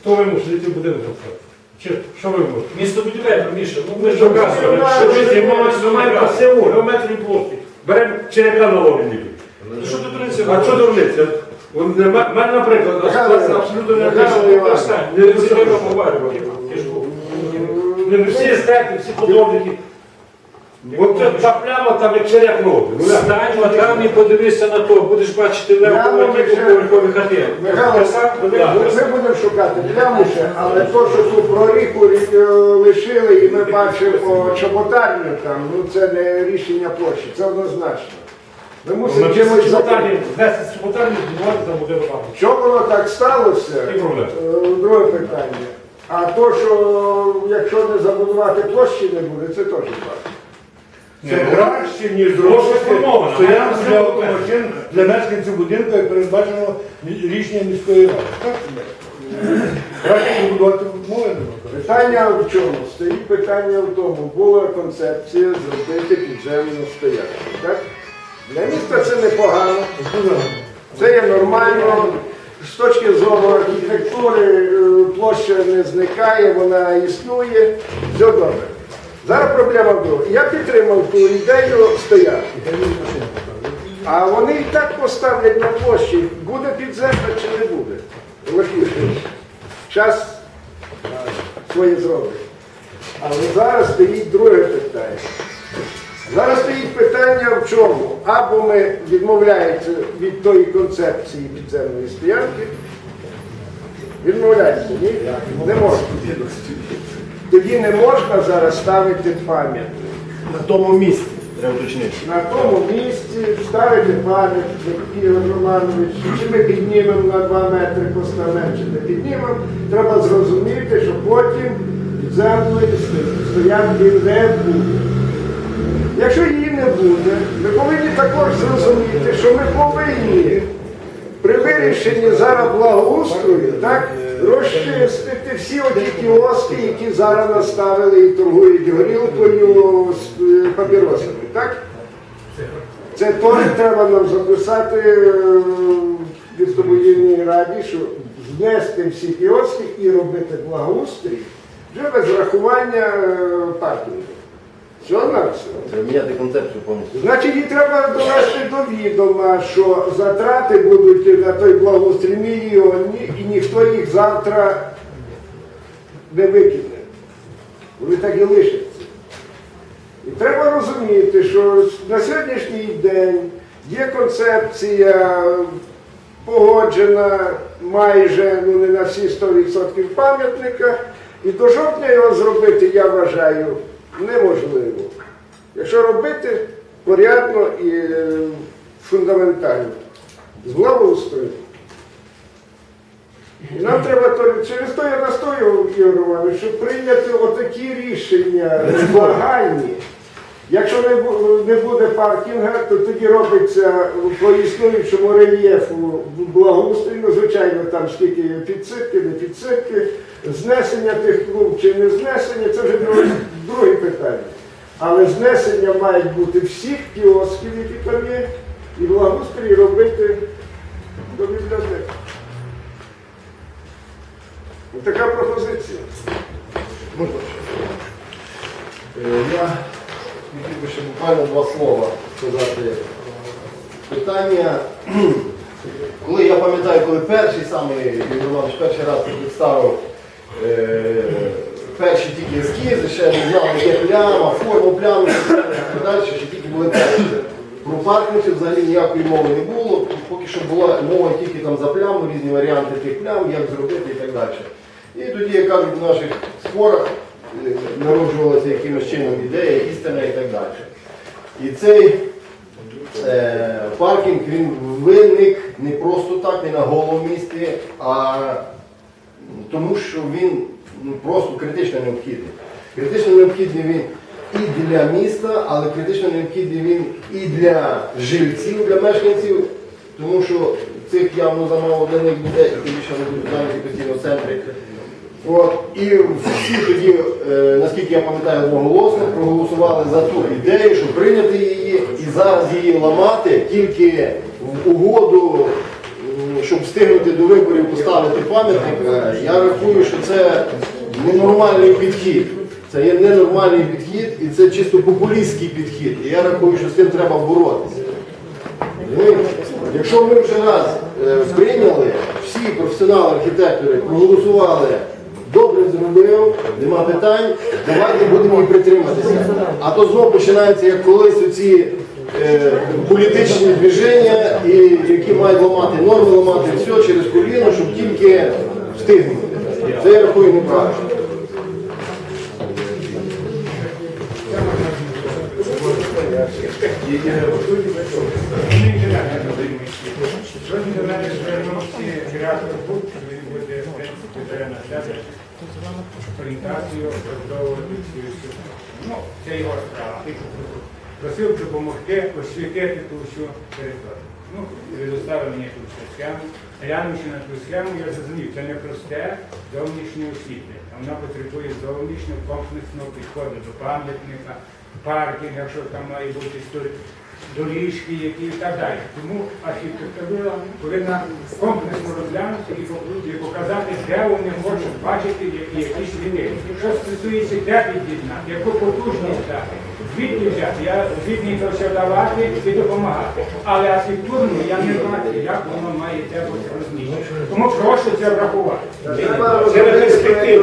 Хто вимушений ці будинок запускати? Чи що ви можете? Місто будівельне, Міша, ну ми ж кажете? що ми ви ви маєте ПСУ, площі. Беремо черепля на лобі. Ну, Що тут дурниця? А що дурниця? У мене, наприклад, абсолютно не кажуть. Не ж був. Не всі естети, всі художники. От це та пляма там як черяк ноги. Ну, як? Стань там і подивися на то, будеш бачити ми ще- поверхові хати. Михайло, ми, ми будемо шукати пляму ще, але то, що ту проріху рі- е, лишили, і ми бачимо чоботарню там, ну це не рішення площі, це однозначно. Ми Ну, мусимо на чимось чимось зробити. чоботарні, знести з будувати там буде руками. Що воно так сталося? І проблем. е, Друге питання. А то, що якщо не забудувати площі не буде, це теж факт. Це краще, ніж зробити стоянку для автомашин для мешканців будинку, як передбачено рішення міської ради. Так? Краще побудувати мови. Питання в чому? Стоїть питання в тому, була концепція зробити підземну стоянку. Так? Для міста це непогано, це є нормально. З точки зору архітектури е, площа не зникає, вона існує, все добре. Зараз проблема другому. Я підтримав ту ідею стоянки. А вони і так поставлять на площі, буде підземна чи не буде. Час своє зробить. Але зараз стоїть друге питання. Зараз стоїть питання в чому? Або ми відмовляємося від тої концепції підземної стоянки. Відмовляємося, ні? Не можна. Тоді не можна зараз ставити пам'ятник. На тому місці, треба уточнити. На тому місці ставити пам'ятник Ігор Романович, чи ми піднімемо на 2 метри поставимо, чи не піднімемо, треба зрозуміти, що потім підземної стоянки не буде. Якщо її не буде, ми повинні також зрозуміти, що ми повинні при вирішенні зараз благоустрою так, розчистити всі оті кіоски, які зараз наставили і торгують горілкою з е, папіросами. Так? Це теж треба нам записати е, в містобудівній раді, що знести всі кіоски і робити благоустрій вже без врахування е, паркінгу. Все на все. Міняти концепцію повністю. Значить, їй треба довести до відома, що затрати будуть на той благоустрій мільйонні, і ніхто їх завтра не викине. Вони так і лишаться. І треба розуміти, що на сьогоднішній день є концепція погоджена майже ну, не на всі 100% пам'ятника, і до жовтня його зробити, я вважаю, неможливо. Якщо робити порядно і е, фундаментально, з благоустрою. І нам треба то, через то я настоював, Ігор Романович, щоб прийняти отакі рішення загальні. Якщо не, буде паркінга, то тоді робиться по існуючому рельєфу благоустрій, ну, звичайно, там скільки є підсипки, не підсипки, знесення тих клуб чи не знесення, це вже друге, питання. Але знесення мають бути всіх кіосків, які там є, і благоустрій робити до бібліотеки. Така пропозиція. Е, Я хотів би ще буквально два слова сказати. Питання, коли я пам'ятаю, коли перший саме Іванович перший раз представив е, перші тільки ескізи, ще не знав, яке пляма, форму плями і так далі, ще тільки були перші. Про паркінг взагалі ніякої мови не було, поки що була мова тільки там за пляму, різні варіанти тих плям, як зробити і так далі. І тоді, як кажуть, в наших спорах е, народжувалася якимось чином ідея, істина і так далі. І цей е, паркінг він виник не просто так, не на голому місці, а тому що він ну, просто критично необхідний. Критично необхідний він і для міста, але критично необхідний він і для жильців, для мешканців, тому що цих явно замало для них людей, і більше вони будуть зайняті постійно в центрі. От, і всі тоді, е, наскільки я пам'ятаю, одноголосно проголосували за ту ідею, щоб прийняти її і зараз її ламати тільки в угоду, щоб встигнути до виборів поставити пам'ятник, е, я рахую, що це ненормальний підхід. Це є ненормальний підхід і це чисто популістський підхід. І я рахую, що з цим треба боротися. Розумієте? Якщо ми вже раз е, прийняли, всі професіонали-архітектори проголосували, добре зробив, нема питань, давайте будемо притриматися. А то знову починається, як колись оці е, політичні движення, і, які мають ламати норми, ламати все через коліно, щоб тільки встигнути. Це я рахую неправильно. Сьогодні до на орієнтацію розбудовувати. Ну, це його справа. Просив допомогти освітити ту всю територію. Ну, предоставив мені ту всю схему. Глянувши на ту схему, я зрозумів, це не просте зовнішнє освітлення. Вона потребує зовнішнього комплексного підходу до пам'ятника, паркінг, якщо там має бути історія доріжки, які і так далі. Тому архітектура повинна комплексно розглянути і пок- показати, де вони хочуть бачити якісь зміни. Що стосується де під'єднати, яку потужність дати, звідки взяти, я звідки це все давати і допомагати. Але архітектурно я не бачу, як воно має де бути розміщено. Тому прошу це врахувати. Це розробити